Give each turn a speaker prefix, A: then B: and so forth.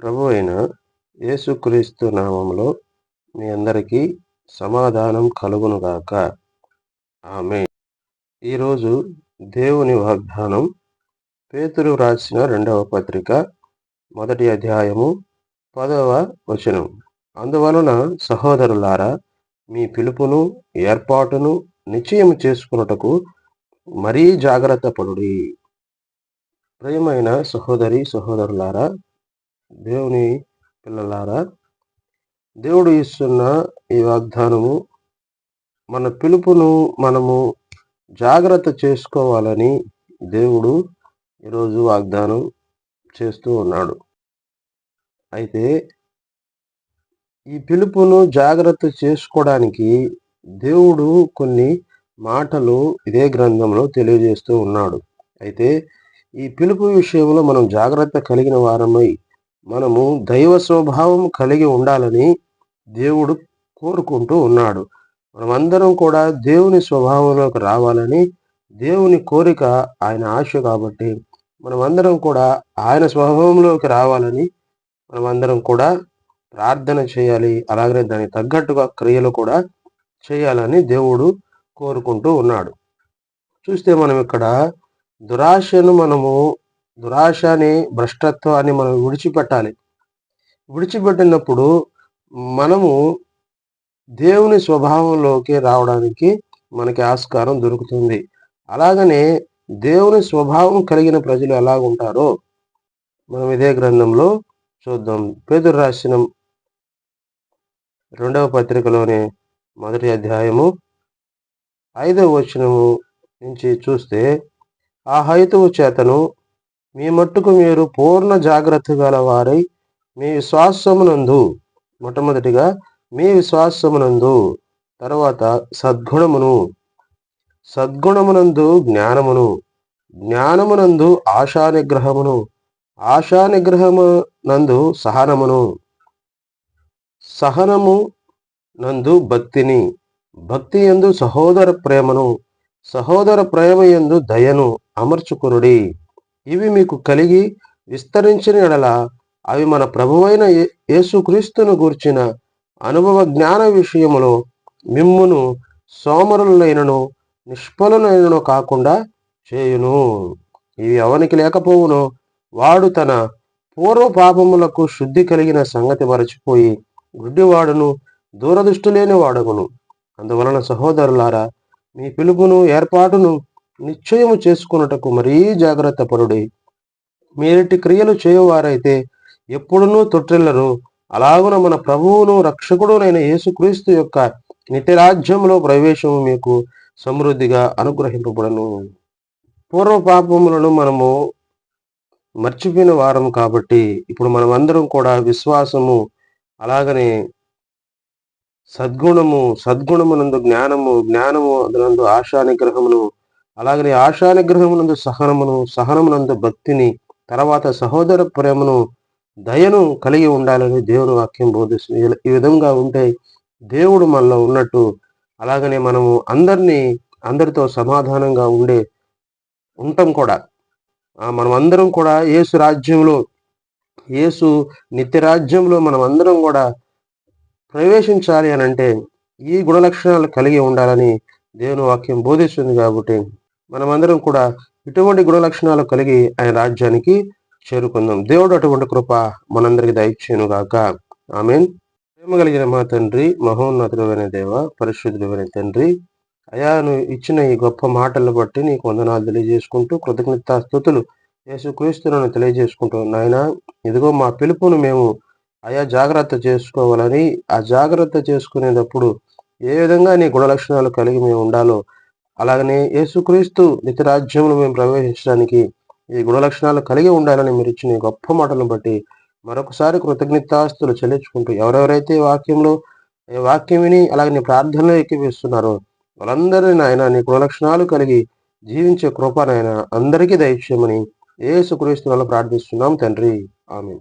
A: ప్రభు అయిన యేసుక్రీస్తు నామంలో మీ అందరికీ సమాధానం కలుగునుగాక ఆమె ఈరోజు దేవుని వాగ్దానం పేతురు రాసిన రెండవ పత్రిక మొదటి అధ్యాయము పదవ వచనం. అందువలన సహోదరులారా మీ పిలుపును ఏర్పాటును నిశ్చయం చేసుకున్నటకు మరీ జాగ్రత్త పడుడి. ప్రియమైన సహోదరి సహోదరులారా దేవుని పిల్లలారా దేవుడు ఇస్తున్న ఈ వాగ్దానము మన పిలుపును మనము జాగ్రత్త చేసుకోవాలని దేవుడు ఈరోజు వాగ్దానం చేస్తూ ఉన్నాడు. అయితే ఈ పిలుపును జాగ్రత్త చేసుకోవడానికి దేవుడు కొన్ని మాటలు ఇదే గ్రంథంలో తెలియజేస్తూ ఉన్నాడు. అయితే ఈ పిలుపు విషయంలో మనం జాగ్రత్త కలిగిన వారమై మనము దైవ స్వభావం కలిగి ఉండాలని దేవుడు కోరుకుంటూ ఉన్నాడు. మనమందరం కూడా దేవుని స్వభావంలోకి రావాలని దేవుని కోరిక ఆయన ఆశ కాబట్టి మనమందరం కూడా ఆయన స్వభావంలోకి రావాలని మనమందరం కూడా ప్రార్థన చేయాలి. అలాగనే దానికి తగ్గట్టుగా క్రియలు కూడా చేయాలని దేవుడు కోరుకుంటూ ఉన్నాడు. చూస్తే మనం ఇక్కడ దురాశను మనము దురాశ అని భ్రష్టత్వాన్ని మనం విడిచిపెట్టాలి. విడిచిపెట్టినప్పుడు మనము దేవుని స్వభావంలోకి రావడానికి మనకి ఆస్కారం దొరుకుతుంది. అలాగనే దేవుని స్వభావం కలిగిన ప్రజలు ఎలాగుంటారో మనం ఇదే గ్రంథంలో చూద్దాం. పేదరు రాసిన రెండవ పత్రికలోని మొదటి అధ్యాయము ఐదవ వచనము నుంచి చూస్తే ఆ హైతవు చేతను మీ మట్టుకు మీరు పూర్ణ జాగ్రత్త గలవారై మీ విశ్వాసమునందు మొట్టమొదటిగా మీ విశ్వాసమునందు తర్వాత సద్గుణమును. సద్గుణమునందు జ్ఞానమును జ్ఞానమునందు ఆశానిగ్రహమును ఆశానిగ్రహము నందు సహనమును. సహనము నందు భక్తిని భక్తి ఎందు సహోదర ప్రేమను సహోదర ప్రేమ ఎందు దయను అమర్చుకునుడి. ఇవి మీకు కలిగి విస్తరించిన ఎడల అవి మన ప్రభువైన యేసుక్రీస్తును గూర్చిన అనుభవ జ్ఞాన విషయములో మిమ్మును సోమరులైనను నిష్ఫలులైనను కాకుండా చేయును. ఇవి అవనికి లేకపోవును వాడు తన పూర్వ పాపములకు శుద్ధి కలిగిన సంగతి మరచిపోయి గుడ్డివాడును దూరదృష్టి లేని వాడగును. అందువలన సహోదరులారా మీ పిలుపును ఏర్పాటును నిశ్చయము చేసుకున్నటకు మరీ జాగ్రత్త పరుడై. మీరటి క్రియలు చేయవారైతే ఎప్పుడునూ తొట్టిల్లరు అలాగున మన ప్రభువును రక్షకుడునైన యేసుక్రీస్తు యొక్క నిత్యరాజ్యంలో ప్రవేశము మీకు సమృద్ధిగా అనుగ్రహింపబడను. పూర్వ పాపములను మనము మర్చిపోయిన వారం కాబట్టి ఇప్పుడు మనం అందరం కూడా విశ్వాసము అలాగనే సద్గుణము సద్గుణమునందు జ్ఞానము జ్ఞానము అదనందు ఆశా నిగ్రహమును అలాగనే ఆశానిగ్రహమునందు సహనమును సహనమునందు భక్తిని తర్వాత సహోదర ప్రేమను దయను కలిగి ఉండాలని దేవుని వాక్యం బోధిస్తుంది ఈ విధంగా ఉంటే దేవుడు మనలో ఉన్నట్టు అలాగనే మనము అందరినీ అందరితో సమాధానంగా ఉండే ఉంటాం కూడా. మనం అందరం కూడా యేసు రాజ్యంలో యేసు నిత్య రాజ్యంలో మనం అందరం కూడా ప్రవేశించాలి అని అంటే ఈ గుణలక్షణాలు కలిగి ఉండాలని దేవుని వాక్యం బోధిస్తుంది కాబట్టి మనమందరం కూడా ఇటువంటి గుణలక్షణాలు కలిగి ఆయన రాజ్యానికి చేరుకుందాం. దేవుడు అటువంటి కృప మనందరికి దయచేను గాక ఆమెన్. ప్రేమ కలిగిన మా తండ్రి మహోన్నతుడైన దేవ పరిశుద్ధుడైన తండ్రి అయా నువ్వు ఇచ్చిన ఈ గొప్ప మాటలను బట్టి నీకు వందనాలు తెలియజేసుకుంటూ కృతజ్ఞత స్థుతులు యేసుక్రీస్తులను తెలియజేసుకుంటూ నాయన ఇదిగో మా పిలుపును మేము అయా జాగ్రత్త చేసుకోవాలని ఆ జాగ్రత్త చేసుకునేటప్పుడు ఏ విధంగా నీ గుణలక్షణాలు కలిగి మేము ఉండాలో అలాగనే యేసుక్రీస్తు నిత్యరాజ్యంలో మేము ప్రవేశించడానికి ఈ గుణలక్షణాలు కలిగి ఉండాలని మీరు ఇచ్చిన గొప్ప మాటలను బట్టి మరొకసారి కృతజ్ఞతాస్తులు చెల్లించుకుంటూ ఎవరెవరైతే వాక్యంలో వాక్యం విని అలాగే ప్రార్థనలో ఎక్కివేస్తున్నారో వాళ్ళందరినీ నాయన నీ గుణలక్షణాలు కలిగి జీవించే కృప నాయన అందరికీ దయచేయమని ఏసుక్రీస్తు వల్ల ప్రార్థిస్తున్నాం తండ్రి. ఆమె